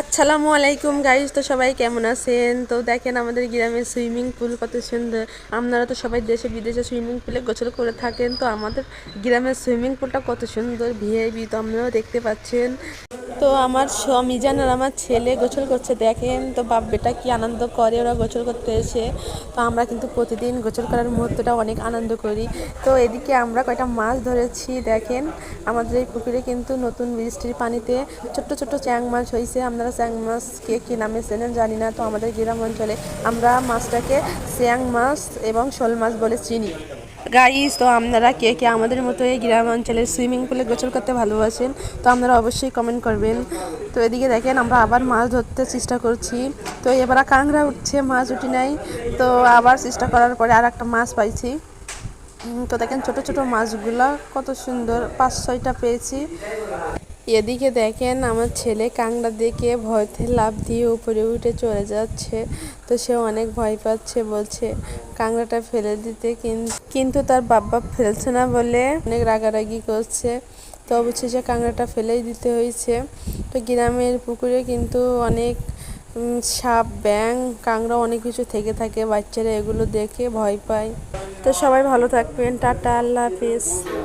আসসালামু আলাইকুম গাইজ তো সবাই কেমন আছেন? তো দেখেন আমাদের গ্রামের সুইমিং পুল কত সুন্দর। আপনারা তো সবাই দেশে বিদেশে সুইমিং পুলে গোছল করে থাকেন, তো আমাদের গ্রামের সুইমিং পুলটা কত সুন্দর ভিআইবি তো আপনারাও দেখতে পাচ্ছেন। তো আমার মিজান আর আমার ছেলে গোসল করছে। দেখেন তো বাপ বেটা কি আনন্দ করে, ওরা গোসল করতে এসে। তো আমরা কিন্তু প্রতিদিন গোসল করার মুহূর্তটা অনেক আনন্দ করি। তো এদিকে আমরা কয়টা মাছ ধরেছি, দেখেন। আমাদের এই পুকুরে কিন্তু নতুন বৃষ্টির পানিতে ছোট্ট ছোট্ট চ্যাং মাছ হয়েছে আপনারা চ্যাং মাছ কে কী নামে চেনেন জানি না। তো আমাদের গ্রাম অঞ্চলে আমরা মাছটাকে চ্যাং মাছ এবং শোল মাছ বলে চিনি। গাইস তো আপনারা কে কে আমাদের মতো এই গ্রাম অঞ্চলে সুইমিং পুলে গোসল করতে ভালোবাসেন, তো আপনারা অবশ্যই কমেন্ট করবেন। তো এদিকে দেখেন, আমরা আবার মাছ ধরতে চেষ্টা করছি। তো এবার কাংড়া উঠছে, মাছ উঠি নাই। তো আবার চেষ্টা করার পরে আর একটা মাছ পাইছি। তো দেখেন ছোট ছোট মাছগুলো কত সুন্দর, পাঁচ ছয়টা পেয়েছি। এদিকে দেখেন আমার ছেলে কাংড়া দেখে ভয়তে লাফ দিয়ে উপরে উঠে চলে যাচ্ছে। তো সে অনেক ভয় পাচ্ছে, বলছে কাংড়াটা ফেলে দিতে কিন- কিন্তু তার বাবা ফেলছে না বলে অনেক রাগারাগি করছে। তো অবশেষে কাংড়াটা ফেলেই দিতে হয়েছে। তো গ্রামের পুকুরে কিন্তু অনেক সাপ ব্যাং কাংড়া অনেক কিছু থেকে থাকে। বাচ্চারা এগুলো দেখে ভয় পায়। তো সবাই ভালো থাকবেন। টাটা, আল্লাহ হাফিজ।